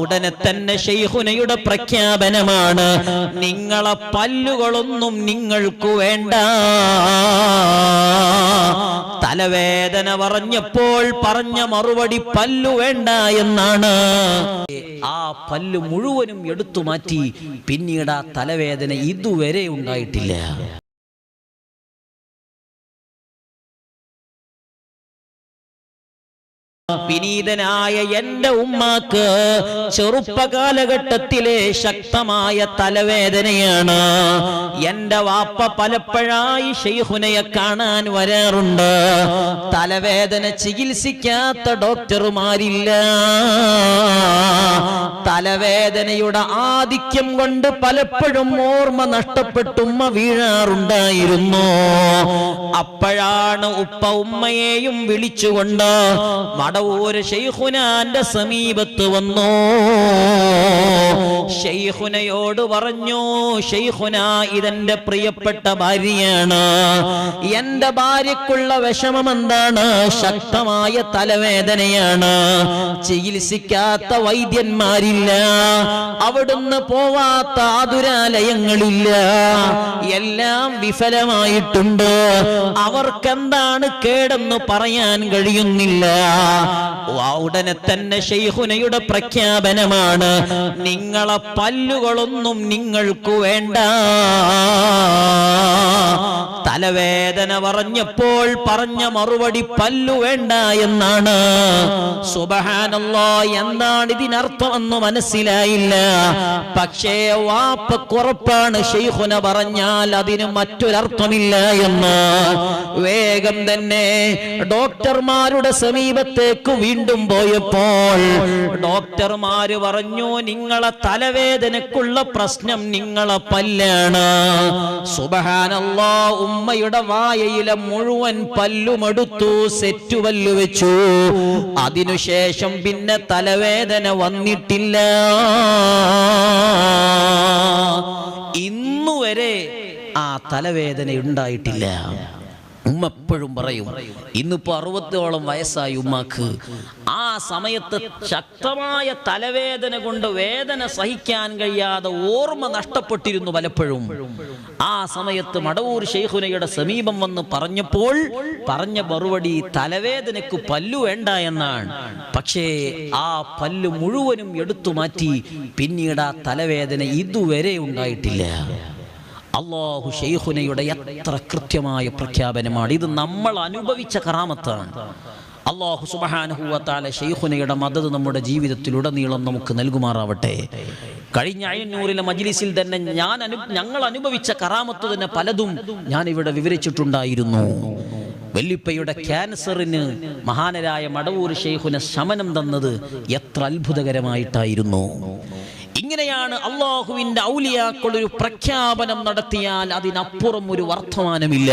ഉടനെ തന്നെ ഷെയ്ഖുനയുടെ പ്രഖ്യാപനമാണ്. നിങ്ങളെ പല്ലുകളൊന്നും നിങ്ങൾക്ക് വേണ്ട. തലവേദന പറഞ്ഞപ്പോൾ പറഞ്ഞ മറുപടി പല്ലു വേണ്ട എന്നാണ്. ആ പല്ല് മുഴുവനും എടുത്തു മാറ്റി. പിന്നീട് ആ തലവേദന ഇതുവരെ ഉണ്ടായിട്ടില്ല. വിനീതനായ എന്റെ ഉമ്മാക്ക് ചെറുപ്പകാലഘട്ടത്തിലെ ശക്തമായ തലവേദനയാണ്. എന്റെ വാപ്പ പലപ്പോഴായി ഷെയ്ഹുനയെ കാണാൻ വരാറുണ്ട്. തലവേദന ചികിത്സിക്കാത്ത ഡോക്ടർമാരില്ല. തലവേദനയുടെ ആധിക്യം കൊണ്ട് പലപ്പോഴും ഓർമ്മ നഷ്ടപ്പെട്ടുമ്മ വീഴാറുണ്ടായിരുന്നു. അപ്പോഴാണ് ഉപ്പ ഉമ്മയെയും വിളിച്ചുകൊണ്ട് മടവൂര് ഷെയ്ഖുനാന്റെ സമീപത്ത് വന്നു. ഷെയ്ഖുനയോട് പറഞ്ഞു ഷെയ്ഖുന ഇതെന്റെ പ്രിയപ്പെട്ട ഭാര്യയാണ്. എന്റെ ഭാര്യക്കുള്ള വിഷമം എന്താണ്? ശക്തമായ തലവേദനയാണ്. ചികിത്സിക്കാത്ത വൈദ്യന്മാരില്ല അവിടുന്ന് പോവാത്ത ആതുരാലയങ്ങളില്ല. എല്ലാം വിഫലമായിട്ടുണ്ട്. അവർക്കെന്താണ് കേടെന്ന് പറയാൻ കഴിയുന്നില്ല. ഉടനെ തന്നെ ഷെയ്ഹുനയുടെ പ്രഖ്യാപനമാണ്. നിങ്ങളെ പല്ലുകളൊന്നും നിങ്ങൾക്ക് വേണ്ട. തലവേദന പറഞ്ഞപ്പോൾ പറഞ്ഞ മറുപടി പല്ലു വേണ്ട എന്നാണ്. സുബഹാനല്ലോ എന്താണ് ഇതിനർത്ഥമെന്ന് മനസ്സിലായില്ല. പക്ഷേ വാപ്പ കുറപ്പാണ് ഷെയ്ഖുന പറഞ്ഞാൽ അതിന് മറ്റൊരർത്ഥമില്ല എന്ന്. വേഗം തന്നെ ഡോക്ടർമാരുടെ സമീപത്തേക്ക് വീണ്ടും പോയപ്പോൾ ഡോക്ടർമാര് പറഞ്ഞു നിങ്ങളെ തലവേദനക്കുള്ള പ്രശ്നം നിങ്ങളെ പല്ലാണ്. സുബഹാനല്ലോ ഉമ്മയുടെ വായയിലെ മുഴുവൻ പല്ലുമെടുത്തു സെറ്റു പല്ലു വെച്ചു അതിനുശേഷം പിന്നെ തലവേദന വന്നിട്ടില്ല. ഇന്നുവരെ ആ തലവേദന ഉണ്ടായിട്ടില്ല ഉമ്മ എപ്പോഴും പറയും ഇന്നിപ്പോ അറുപത്തോളം വയസ്സായി ഉമ്മാക്ക്. ആ സമയത്ത് ശക്തമായ തലവേദന കൊണ്ട് വേദന സഹിക്കാൻ കഴിയാതെ ഓർമ്മ നഷ്ടപ്പെട്ടിരുന്നു പലപ്പോഴും. ആ സമയത്ത് മടവൂർ ഷെയ്ഖുനയുടെ സമീപം വന്ന് പറഞ്ഞപ്പോൾ പറഞ്ഞ മറുപടി തലവേദനക്ക് പല്ലു വേണ്ട എന്നാണ്. പക്ഷേ ആ പല്ല് മുഴുവനും എടുത്തു മാറ്റി പിന്നീട് ആ തലവേദന ഇതുവരെ ഉണ്ടായിട്ടില്ല. അള്ളാഹു ഷെയ്ഖുനയുടെ എത്ര കൃത്യമായ പ്രഖ്യാപനമാണ്. ഇത് നമ്മൾ അനുഭവിച്ച കറാമത്താണ്. അള്ളാഹു സുബഹാനഹുവത്താല ഷെയ്ഖുനയുടെ മദത് നമ്മുടെ ജീവിതത്തിലുടനീളം നമുക്ക് നൽകുമാറാവട്ടെ. കഴിഞ്ഞ അയന്നൂരിലെ മജ്ലിസിൽ തന്നെ ഞാൻ അനു ഞങ്ങൾ അനുഭവിച്ച കറാമത്ത് തന്നെ പലതും ഞാൻ ഇവിടെ വിവരിച്ചിട്ടുണ്ടായിരുന്നു. വെല്ലിപ്പയുടെ ക്യാൻസറിന് മഹാനരായ മടവൂർ ഷെയ്ഖുന ശമനം തന്നത് എത്ര അത്ഭുതകരമായിട്ടായിരുന്നു. ഇങ്ങനെയാണ് അള്ളാഹുവിന്റെ ഔലിയാക്കൾ ഒരു പ്രഖ്യാപനം നടത്തിയാൽ അതിനപ്പുറം ഒരു വർത്തമാനമില്ല.